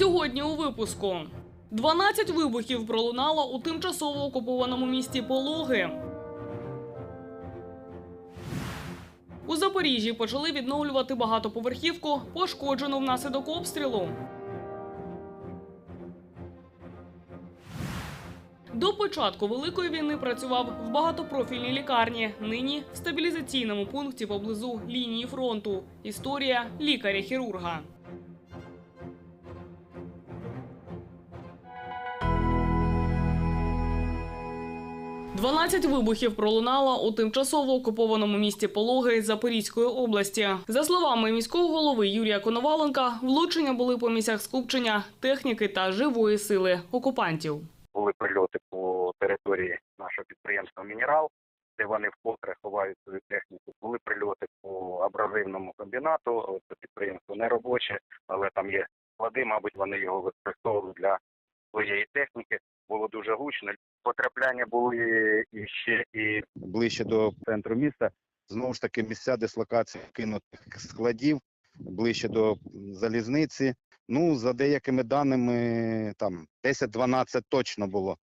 Сьогодні у випуску 12 вибухів пролунало у тимчасово окупованому місті Пологи. У Запоріжжі почали відновлювати багатоповерхівку, пошкоджену внаслідок обстрілу. До початку великої війни працював в багатопрофільній лікарні. Нині в стабілізаційному пункті поблизу лінії фронту. Історія лікаря-хірурга. «12 вибухів пролунало у тимчасово окупованому місті Пологи Запорізької області. За словами міського голови Юрія Коноваленка, влучення були по місцях скупчення техніки та живої сили окупантів. були прильоти по території нашого підприємства Мінерал, де вони вкотре ховають свою техніку. Були прильоти по абразивному комбінату. Це підприємство не робоче, але там є склади, мабуть, вони його використовували для своєї техніки. Було дуже гучно. Потрапляння були і ще і ближче до центру міста. Знову ж таки, місця дислокації кинутих складів ближче до залізниці. Ну, за деякими даними, там 10-12 точно було.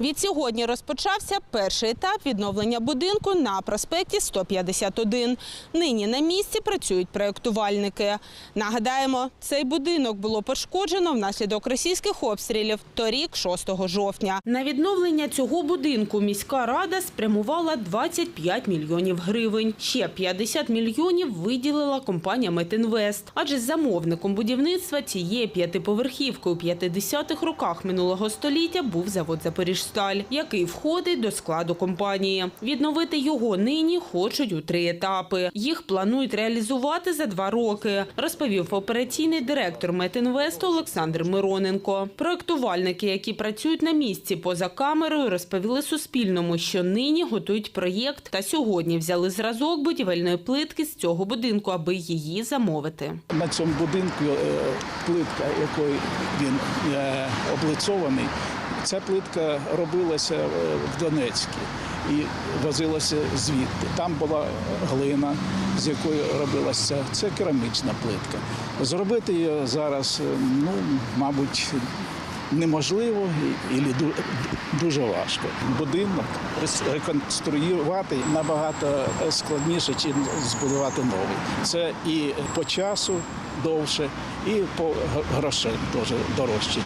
Відсьогодні розпочався перший етап відновлення будинку на проспекті 151. Нині на місці працюють проєктувальники. Нагадаємо, цей будинок було пошкоджено внаслідок російських обстрілів торік, 6 жовтня. На відновлення цього будинку міська рада спрямувала 25 мільйонів гривень. Ще 50 мільйонів виділила компанія Метінвест. Адже замовником будівництва цієї п'ятиповерхівки у 50-х роках минулого століття був завод Запоріжсталь, який входить до складу компанії. Відновити його нині хочуть у три етапи. Їх планують реалізувати за два роки, розповів операційний директор Метінвесту Олександр Мироненко. Проектувальники, які працюють на місці поза камерою, розповіли Суспільному, що нині готують проєкт та сьогодні взяли зразок будівельної плитки з цього будинку, аби її замовити. На цьому будинку е, плитка, якою він е, облицований, ця плитка робилася е, в Донецьку і возилася звідти. Там була глина, з якої робилася це керамічна плитка. Зробити її зараз, е, ну, мабуть, неможливо і дуже важко. Будинок реконструювати набагато складніше, ніж збудувати новий. Це і по часу довше, і по грошей дуже дорожче.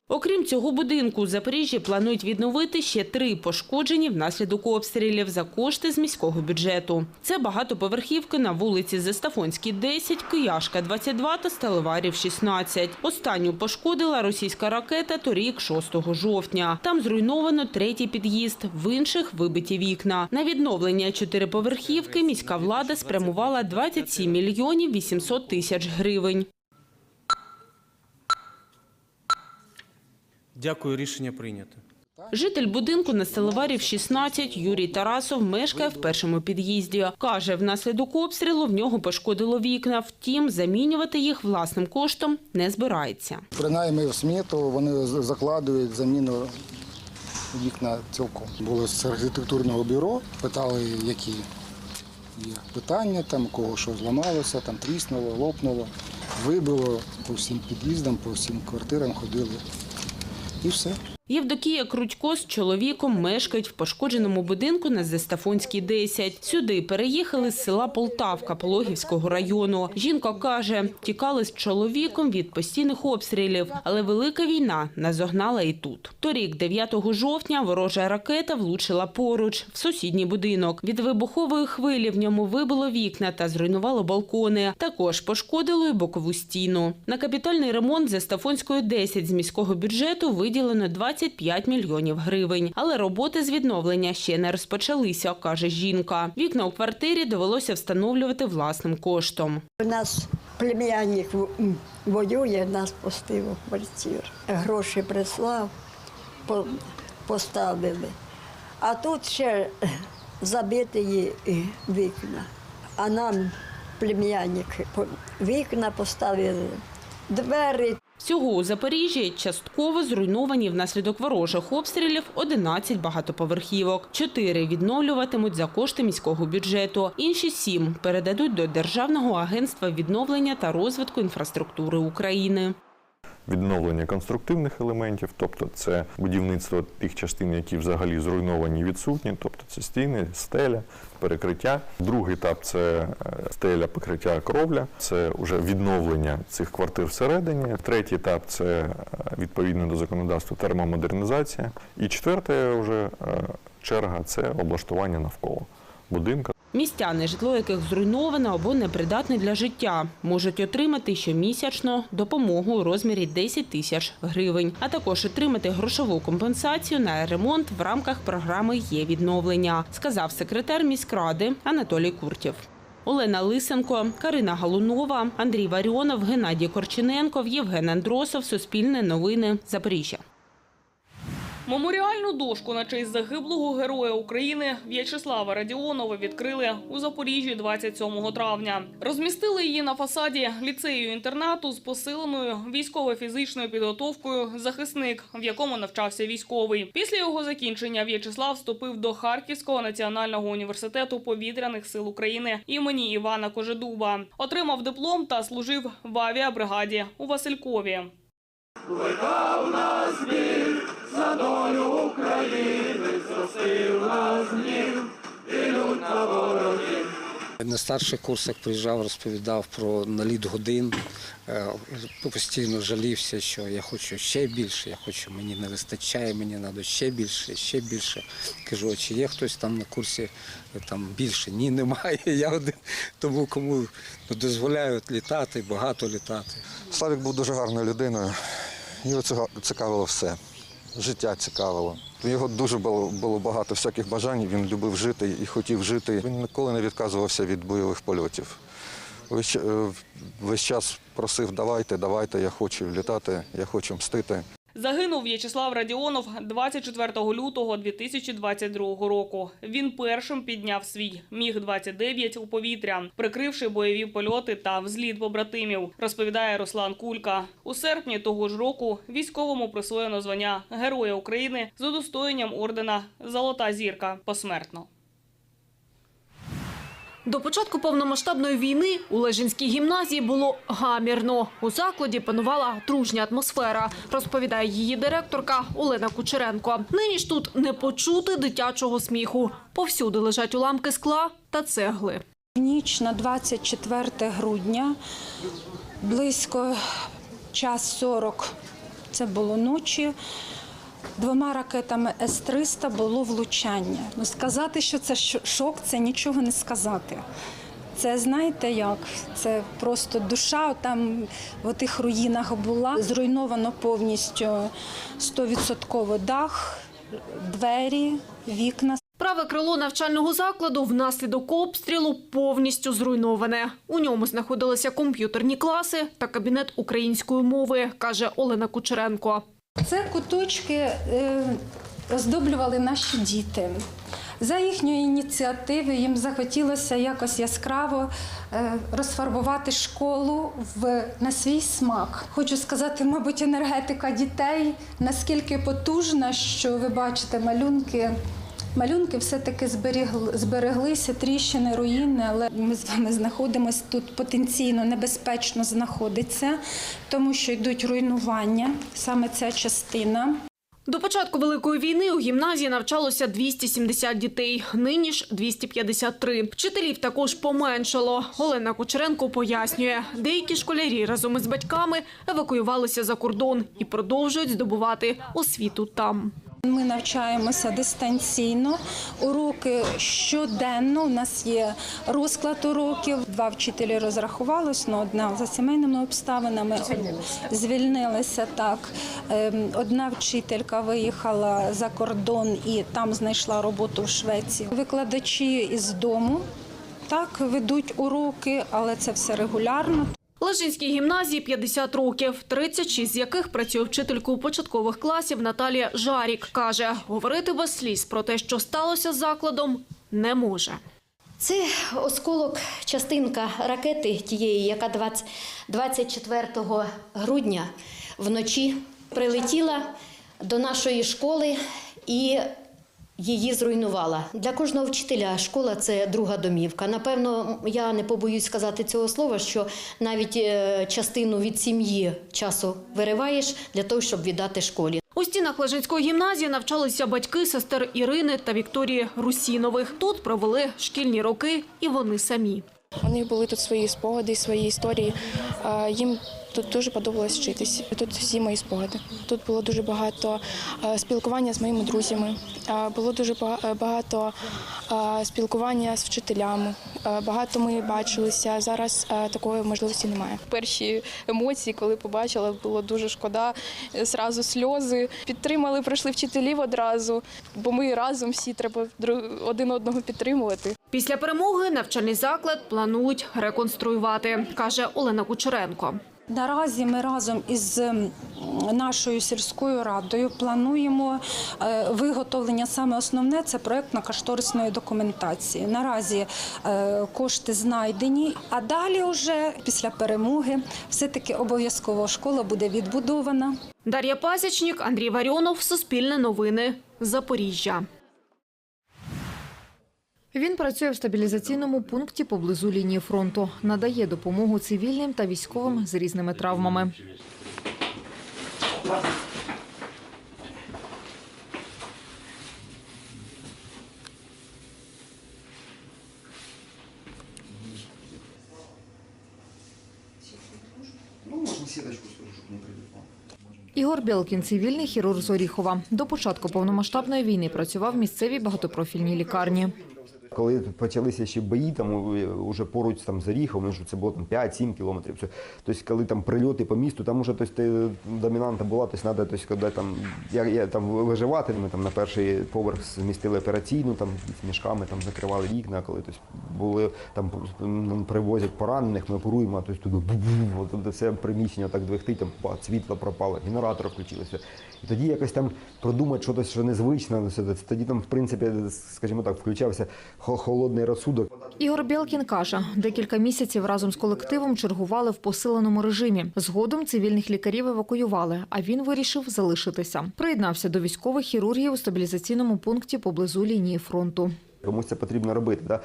Цього будинку, у Запоріжжі планують відновити ще три пошкоджені внаслідок обстрілів за кошти з міського бюджету. Це багатоповерхівки на вулиці Зестафонській, 10, Кияшка, 22 та Сталеварів, 16. Останню пошкодила російська ракета торік, 6 жовтня. Там зруйновано третій під'їзд, в інших вибиті вікна. На відновлення чотириповерхівки міська влада спрямувала 27 мільйонів 800 тисяч гривень. Дякую, рішення прийнято. Житель будинку на Селеварів 16 Юрій Тарасов мешкає в першому під'їзді. Каже, внаслідок обстрілу в нього пошкодило вікна. Втім, замінювати їх власним коштом не збирається. Принаймні в смету вони закладують заміну вікна цілком. Були з архітектурного бюро, питали, які є питання, там кого що зламалося, там тріснуло, лопнуло, вибило по всім під'їздам, по всім квартирам ходили. І все. Євдокія Крутько з чоловіком мешкають в пошкодженому будинку на Зестафонській 10. Сюди переїхали з села Полтавка Пологівського району. Жінка каже, тікали з чоловіком від постійних обстрілів, але велика війна назогнала і тут. Торік, 9 жовтня, ворожа ракета влучила поруч в сусідній будинок. Від вибухової хвилі в ньому вибило вікна та зруйнувало балкони. Також пошкодило й бокову стіну. На капітальний ремонт Зестафонської 10 з міського бюджету виділено 25 мільйонів гривень. Але роботи з відновлення ще не розпочалися, каже жінка. Вікна у квартирі довелося встановлювати власним коштом. У нас племянник воює, нас пустив у квартиру. Гроші прислав, поставили. А тут ще забиті вікна. А нам племянник вікна поставили, двері Всього у Запоріжжі частково зруйновані внаслідок ворожих обстрілів 11 багатоповерхівок. Чотири відновлюватимуть за кошти міського бюджету. Інші сім передадуть до Державного агентства відновлення та розвитку інфраструктури України. Відновлення конструктивних елементів, тобто це будівництво тих частин, які взагалі зруйновані відсутні, тобто це стіни, стеля, перекриття. Другий етап це е, стеля, покриття кровля, це вже відновлення цих квартир всередині. Третій етап це е, відповідно до законодавства термомодернізація. І четверте вже е, черга це облаштування навколо будинку. Містяни, житло яких зруйновано або непридатне для життя, можуть отримати щомісячно допомогу у розмірі 10 тисяч гривень, а також отримати грошову компенсацію на ремонт в рамках програми є відновлення, сказав секретар міськради Анатолій Куртєв. Олена Лисенко, Карина Галунова, Андрій Варіонов, Геннадій Корчененков, Євген Андросов, Суспільне новини, Запоріжжя. Меморіальну дошку на честь загиблого героя України В'ячеслава Радіонова відкрили у Запоріжжі 27 травня. Розмістили її на фасаді ліцею-інтернату з посиленою військово-фізичною підготовкою захисник, в якому навчався військовий. Після його закінчення В'ячеслав вступив до Харківського національного університету повітряних сил України імені Івана Кожедуба. Отримав диплом та служив в авіабригаді у Василькові. На старших курсах приїжджав, розповідав про наліт годин. Е, Постійно жалівся, що я хочу ще більше, я хочу, мені не вистачає, мені треба ще більше, ще більше. Кажу, чи є хтось там на курсі там більше? Ні, немає. Я один тому, кому ну, дозволяють літати, багато літати. Славік був дуже гарною людиною. Його цікавило все. Життя цікавило. У нього дуже було, було багато всяких бажань. Він любив жити і хотів жити. Він ніколи не відказувався від бойових польотів. Весь, е, весь час просив, давайте, давайте, я хочу літати, я хочу мстити. Загинув В'ячеслав Радіонов 24 лютого 2022 року. Він першим підняв свій Міг-29 у повітря, прикривши бойові польоти та взліт побратимів, розповідає Руслан Кулька. У серпні того ж року військовому присвоєно звання Героя України з удостоєнням ордена Золота зірка посмертно. До початку повномасштабної війни у Лежинській гімназії було гамірно. У закладі панувала дружня атмосфера, розповідає її директорка Олена Кучеренко. Нині ж тут не почути дитячого сміху. Повсюди лежать уламки скла та цегли. Ніч на 24 грудня, близько час 40, це було ночі. Двома ракетами С-300 було влучання. Ну, сказати, що це шок, це нічого не сказати. Це знаєте як? Це просто душа там в тих руїнах була. Зруйновано повністю 100% дах, двері, вікна. Праве крило навчального закладу внаслідок обстрілу повністю зруйноване. У ньому знаходилися комп'ютерні класи та кабінет української мови, каже Олена Кучеренко. Це куточки е, оздоблювали наші діти. За їхньої ініціативи їм захотілося якось яскраво е, розфарбувати школу в, на свій смак. Хочу сказати, мабуть, енергетика дітей наскільки потужна, що ви бачите малюнки. Малюнки все-таки збереглися, тріщини, руїни, але ми з вами знаходимося тут потенційно небезпечно знаходиться, тому що йдуть руйнування, саме ця частина. До початку Великої війни у гімназії навчалося 270 дітей, нині ж 253. Вчителів також поменшало. Олена Кучеренко пояснює, деякі школярі разом із батьками евакуювалися за кордон і продовжують здобувати освіту там. Ми навчаємося дистанційно. Уроки щоденно. У нас є розклад уроків. Два вчителі розрахувалось, але одна за сімейними обставинами звільнилися. Так Ем, одна вчителька виїхала за кордон і там знайшла роботу в Швеції. Викладачі із дому так ведуть уроки, але це все регулярно. Лежинській гімназії 50 років, 36 з яких працює вчителькою початкових класів Наталія Жарік. Каже, говорити без сліз про те, що сталося з закладом, не може. Це осколок, частинка ракети тієї, яка 20 24 грудня вночі прилетіла до нашої школи і її зруйнувала. Для кожного вчителя школа це друга домівка. Напевно, я не побоюсь сказати цього слова, що навіть е, частину від сім'ї часу вириваєш для того, щоб віддати школі. У стінах Лежинської гімназії навчалися батьки сестер Ірини та Вікторії Русінових. Тут провели шкільні роки і вони самі. У них були тут свої спогади, свої історії. Їм тут дуже подобалось вчитись. Тут всі мої спогади. Тут було дуже багато е, спілкування з моїми друзями. е, Було дуже е, багато спілкування з вчителями. Багато ми бачилися. Зараз такої можливості немає. Перші емоції, коли побачила, було дуже шкода. Зразу сльози. Підтримали, прийшли вчителів одразу, бо ми разом всі треба один одного підтримувати. Після перемоги навчальний заклад планують реконструювати, каже Олена Кучеренко. Наразі ми разом із нашою сільською радою плануємо е, виготовлення саме основне це проєктно-кошторисної документації. Наразі е, кошти знайдені, а далі, вже після перемоги, все-таки обов'язково школа буде відбудована. Дар'я Пасічник, Андрій Варіонов, Суспільне новини, Запоріжжя. Він працює в стабілізаційному пункті поблизу лінії фронту, надає допомогу цивільним та військовим з різними травмами. Ігор Білкін, цивільний хірург з Оріхова. До початку повномасштабної війни працював в місцевій багатопрофільній лікарні. Коли почалися ще бої, там уже поруч там з Оріховом, що це було там 5-7 кілометрів. Тобто, коли там прильоти по місту, там уже тобто, домінанта була, тобто треба, тобто, коли там я, я там виживати, ми там на перший поверх змістили операційну, там з мішками там закривали вікна, коли тобто, були там привозять поранених, ми оперуємо, а тобто туди все приміщення так двигтить, там світло пропало, генератор включилося. І тоді якось там продумати щось, що незвичне, тоді там, в принципі, скажімо так, включався холодний розсудок. Ігор Білкін каже, декілька місяців разом з колективом чергували в посиленому режимі. Згодом цивільних лікарів евакуювали, а він вирішив залишитися. Приєднався до військових хірургів у стабілізаційному пункті поблизу лінії фронту. Комусь це потрібно робити. Да?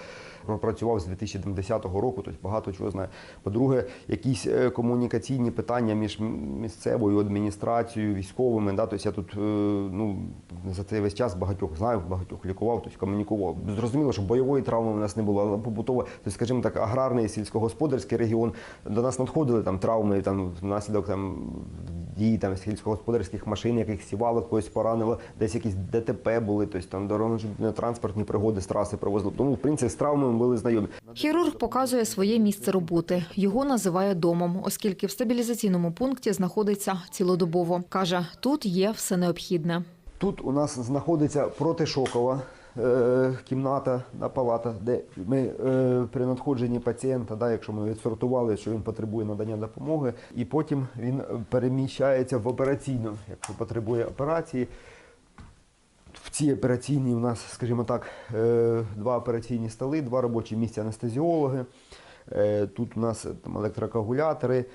Працював з 2010 року, тобто багато чого знає. По-друге, якісь е, комунікаційні питання між місцевою адміністрацією, військовими. Да? Тобто я тут е, ну, за цей весь час багатьох знаю, багатьох лікував, тобто комунікував. Зрозуміло, що бойової травми у нас не було, але побутова, тобто, скажімо так, аграрний сільськогосподарський регіон. До нас надходили там травми там, внаслідок там, дій там, сільськогосподарських машин, яких сівало, когось поранило, десь якісь ДТП були, тобто там дорожньо-транспортні пригоди з траси привозили. Тому, в принципі, з травмами були знайомі. Хірург показує своє місце роботи. Його називає домом, оскільки в стабілізаційному пункті знаходиться цілодобово. Каже, тут є все необхідне. Тут у нас знаходиться протишокова е, кімната, да, палата, де ми е, при надходженні пацієнта, да, якщо ми відсортували, що він потребує надання допомоги, і потім він переміщається в операційну, якщо потребує операції. В цій операційній у нас, скажімо так, е, два операційні столи, два робочі місця анестезіологи. Е, Тут у нас там електрокоагулятори,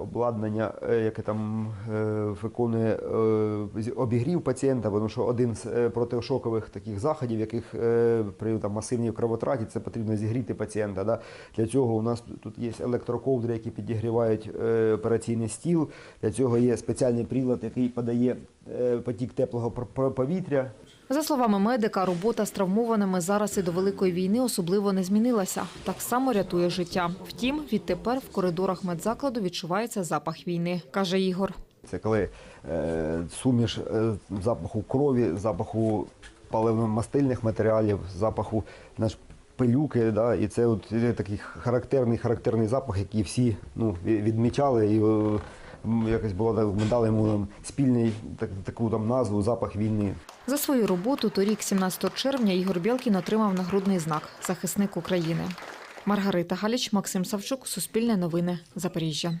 обладнання, е, яке там е, виконує е, обігрів пацієнта, тому що один з е, протишокових таких заходів, яких е, при там, масивній кровотраті це потрібно зігріти пацієнта. Да? Для цього у нас тут є електроковдри, які підігрівають е, операційний стіл. Для цього є спеціальний прилад, який подає е, потік теплого повітря За словами медика, робота з травмованими зараз і до великої війни особливо не змінилася. Так само рятує життя. Втім, відтепер в коридорах медзакладу відчувається запах війни, каже Ігор. Це коли е, суміш е, запаху крові, запаху паливно-мастильних матеріалів, запаху наш, пилюки. Да, і це от такий характерний, характерний запах, який всі ну, відмічали. І, е, якось було ми дали йому там, спільний так, таку там назву запах війни. За свою роботу торік, 17 червня, Ігор Білкін отримав нагрудний знак Захисник України. Маргарита Галіч, Максим Савчук, Суспільне новини, Запоріжжя.